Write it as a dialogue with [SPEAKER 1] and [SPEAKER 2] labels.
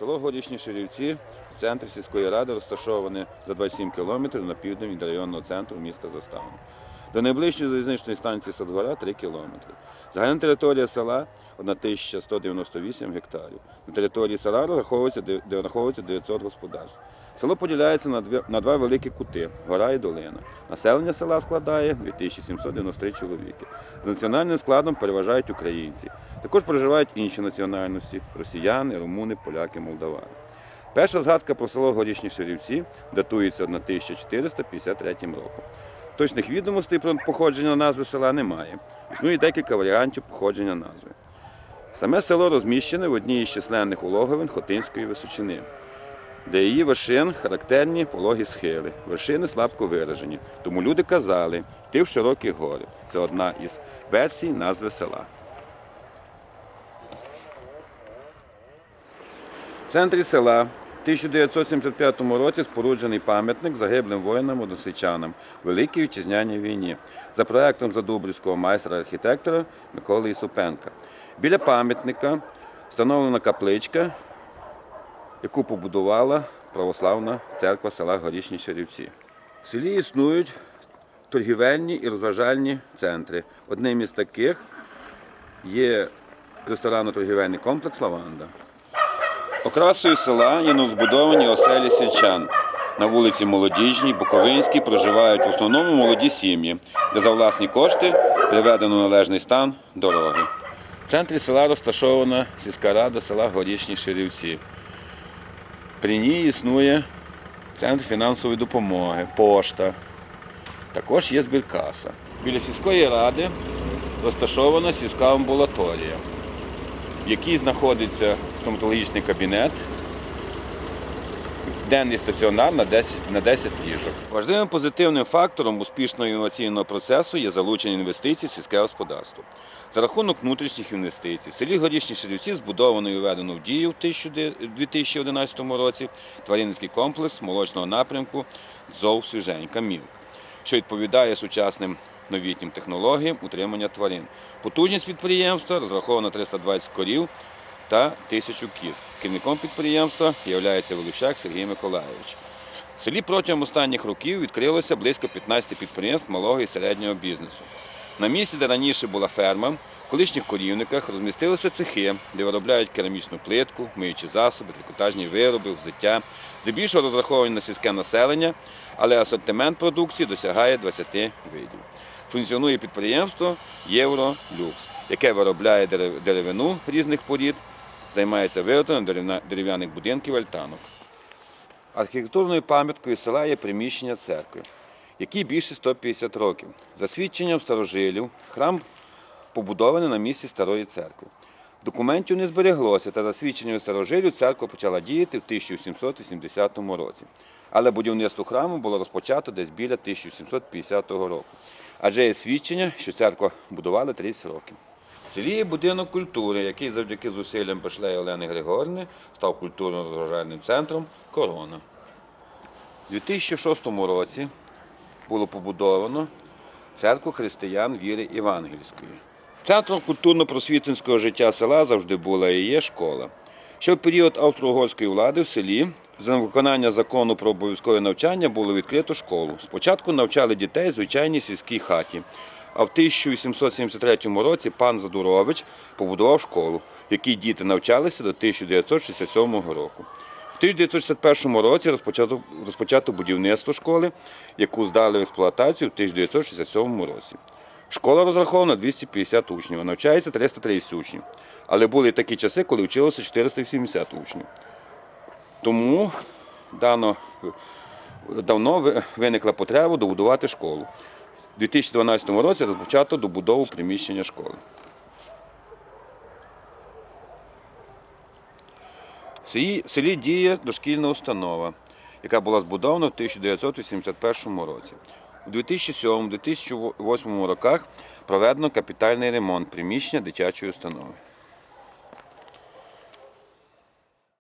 [SPEAKER 1] Село Горішні Ширівці, центрі сільської ради, розташоване за 27 кілометрів на південь від районного центру міста Заставни. До найближчої залізничної станції Садгора 3 кілометри. Загальна територія села 1198 гектарів. На території села розраховується, де де враховується 900 господарств. Село поділяється на два великі кути гора і долина. Населення села складає 2793 чоловіки. З національним складом переважають українці. Також проживають інші національності росіяни, румуни, поляки, молдавани. Перша згадка про село Горішні Ширівці датується 1453 роком. Точних відомостей про походження назви села немає. Існує декілька варіантів походження назви. Саме село розміщене в одній із численних улоговин Хотинської височини. Для її вершин характерні пологі схили. Вершини слабко виражені, тому люди казали йти в широкі гори. Це одна із версій назви села. В центрі села 1975 році споруджений пам'ятник загиблим воїнам-односельчанам в Великій Вітчизняній війні за проектом задубрівського майстра-архітектора Миколи Ісупенка. Біля пам'ятника встановлена капличка, яку побудувала православна церква села Горішні Шарівці. В селі існують торгівельні і розважальні центри. Одним із таких є ресторанно-торгівельний комплекс Лаванда. Окрасою села є новозбудовані оселі сільчан. На вулиці Молодіжній, Буковинській проживають в основному молоді сім'ї, де за власні кошти приведено належний стан дороги. В центрі села розташована сільська рада села Горішні Ширівці. При ній існує центр фінансової допомоги, пошта. Також є збіркаса. Біля сільської ради розташована сільська амбулаторія, в якій знаходиться стоматологічний кабінет, денний стаціонар на 10, на 10 ліжок. Важливим позитивним фактором успішного інноваційного процесу є залучення інвестицій в сільське господарство. За рахунок внутрішніх інвестицій в селі Горішні Ширівці збудовано і введено в дію в 2011 році тваринницький комплекс молочного напрямку ЗОВ Свіженька Мілк, що відповідає сучасним новітнім технологіям утримання тварин. Потужність підприємства розрахована на 320 корів та тисячу кіз. Керівником підприємства є Волощак Сергій Миколайович. В селі протягом останніх років відкрилося близько 15 підприємств малого і середнього бізнесу. На місці, де раніше була ферма, в колишніх корівниках розмістилися цехи, де виробляють керамічну плитку, миючі засоби, трикотажні вироби, взуття. Здебільшого розраховані на сільське населення, але асортимент продукції досягає 20 видів. Функціонує підприємство Євролюкс, яке виробляє деревину різних порід, займається виготовленням дерев'яних будинків альтанок. Архітектурною пам'яткою села є приміщення церкви, якій більше 150 років. За свідченням старожилів, храм побудований на місці старої церкви. Документів не збереглося, та за свідченням старожилів церква почала діяти в 1780 році. Але будівництво храму було розпочато десь біля 1750 року. Адже є свідчення, що церква будували 30 років. Селі є будинок культури, який завдяки зусиллям Пешлеї Олени Григорівни став культурно-розважальним центром Корона. У 2006 році було побудовано церкву християн віри Євангельської. Центром культурно-просвітницького життя села завжди була і є школа. Ще в період австро-угорської влади в селі за виконання закону про обов'язкове навчання було відкрито школу. Спочатку навчали дітей в звичайній сільській хаті. А в 1873 році пан Задурович побудував школу, в якій діти навчалися до 1967 року. В 1961 році розпочато, розпочато будівництво школи, яку здали в експлуатацію в 1967 році. Школа розрахована 250 учнів, а навчається 330 учнів. Але були такі часи, коли вчилося 470 учнів. Тому дано, давно виникла потреба добудувати школу. У 2012 році розпочато добудову приміщення школи. В селі, діє дошкільна установа, яка була збудована в 1981 році. У 2007-2008 роках проведено капітальний ремонт приміщення дитячої установи.